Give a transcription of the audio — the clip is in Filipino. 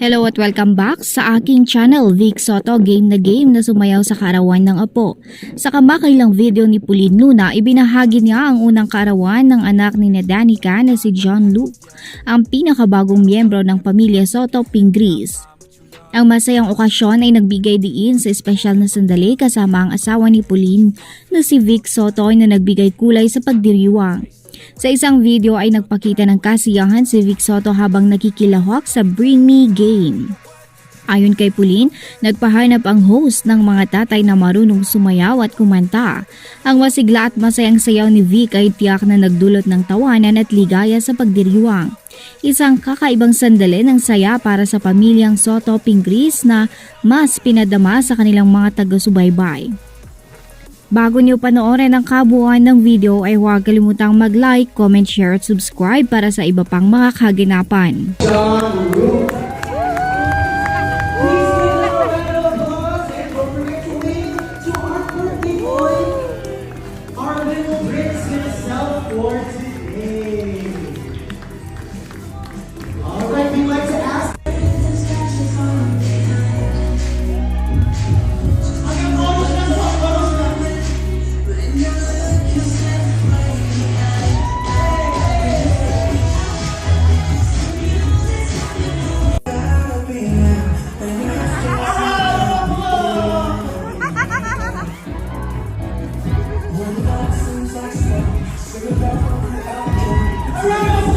Hello at welcome back sa aking channel, Vic Soto Game na Game na sumayaw sa karawan ng apo. Sa kamakailang video ni Pauline Luna, ibinahagi niya ang unang karawan ng anak ni na Danica na si John Luke, ang pinakabagong miyembro ng pamilya Soto Pingris. Ang masayang okasyon ay nagbigay diin sa espesyal na sandali kasama ang asawa ni Pauline na si Vic Soto na nagbigay kulay sa pagdiriwang. Sa isang video ay nagpakita ng kasiyahan si Vic Soto habang nakikilahok sa Bring Me Game. Ayon kay Pauline, nagpahanap ang host ng mga tatay na marunong sumayaw at kumanta. Ang masigla at masayang sayaw ni Vic ay tiyak na nagdulot ng tawanan at ligaya sa pagdiriwang. Isang kakaibang sandali ng saya para sa pamilyang Soto Pingris na mas pinadama sa kanilang mga taga-subaybay. Bago niyo panoorin ang kabuuan ng video ay huwag kalimutang mag-like, comment, share at subscribe para sa iba pang mga kaganapan. Towards i'm Hooray!